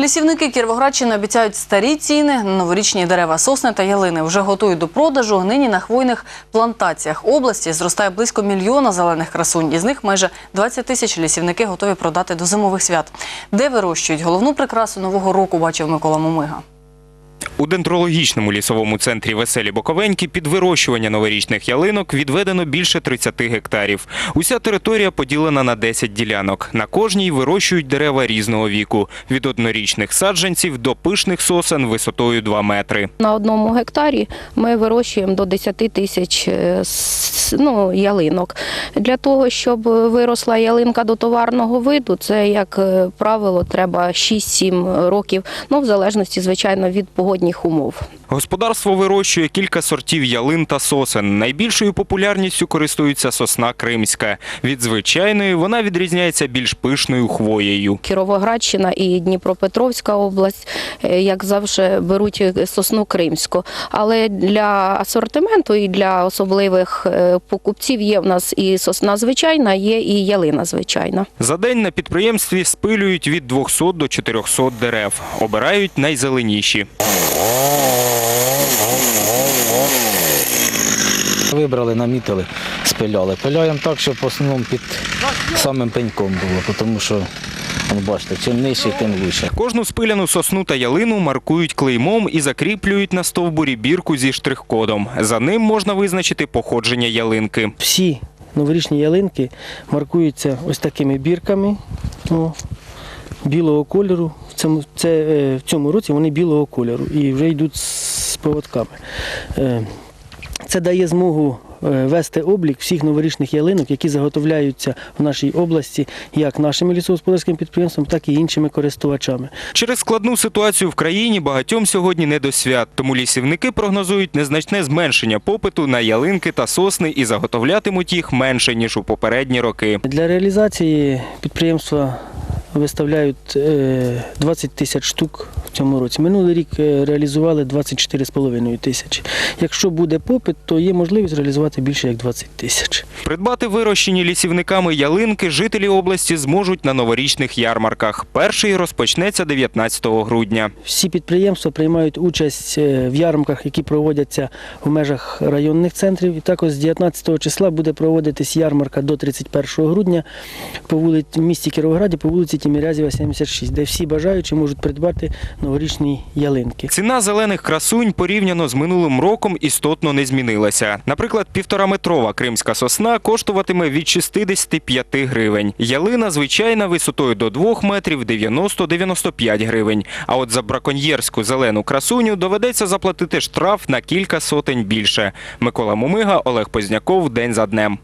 Лісівники Кіровоградщини обіцяють старі ціни новорічні дерева сосни та ялини. Вже готують до продажу. Нині на хвойних плантаціях області зростає близько мільйона зелених красунь. Із них майже 20 тисяч лісівники готові продати до зимових свят. Де вирощують головну прикрасу нового року, бачив Микола Мумига. У дендрологічному лісовому центрі Веселі Боковеньки під вирощування новорічних ялинок відведено більше 30 гектарів. Уся територія поділена на 10 ділянок. На кожній вирощують дерева різного віку – від однорічних саджанців до пишних сосен висотою 2 метри. На одному гектарі ми вирощуємо до 10 тисяч е, ну, ялинок. Для того, щоб виросла ялинка до товарного виду, це, як е, правило, треба 6-7 років, ну, в залежності, звичайно, від погодних умов. Господарство вирощує кілька сортів ялин та сосен. Найбільшою популярністю користується сосна кримська. Від звичайної вона відрізняється більш пишною хвоєю. Кіровоградщина і Дніпропетровська область, е, як завжди, беруть сосну кримську. Але для асортименту і для особливих е, покупців є в нас і сосна звичайна, є і ялина звичайна. За день на підприємстві спилюють від 200 до 400 дерев. Обирають найзеленіші. Вибрали, намітили, спиляли. Пиляємо так, щоб в основному під самим пеньком було, тому що, бачите, чим нижче, тим краще. Кожну спиляну сосну та ялину маркують клеймом і закріплюють на стовбурі бірку зі штрих-кодом. За ним можна визначити походження ялинки. Всі новорічні ялинки маркуються ось такими бірками о, білого кольору. В цьому, це, е, в цьому році вони білого кольору і вже йдуть з поводками. Це дає змогу е, вести облік всіх новорічних ялинок, які заготовляються в нашій області як нашими лісогосподарськими підприємствами, так і іншими користувачами. Через складну ситуацію в країні багатьом сьогодні не до свят, тому лісівники прогнозують незначне зменшення попиту на ялинки та сосни і заготовлятимуть їх менше ніж у попередні роки. Для реалізації підприємства виставляють е, 20 тисяч штук в цьому році. Минулий рік е, реалізували 24,5 тисячі. Якщо буде попит, то є можливість реалізувати більше як 20 тисяч. Придбати вирощені лісівниками ялинки жителі області зможуть на новорічних ярмарках. Перший розпочнеться 19 грудня. Всі підприємства приймають участь е, в ярмарках, які проводяться в межах районних центрів. І також з 19 числа буде проводитись ярмарка до 31 грудня по вулиці в місті Кіровограді по вулиці Тімірязєва, 76, де всі бажаючі можуть придбати новорічні ялинки. Ціна зелених красунь порівняно з минулим роком істотно не змінилася. Наприклад, півтораметрова кримська сосна коштуватиме від 65 гривень. Ялина звичайна висотою до 2 метрів 90-95 гривень. А от за браконьєрську зелену красуню доведеться заплатити штраф на кілька сотень більше. Микола Мумига, Олег Позняков. День за днем.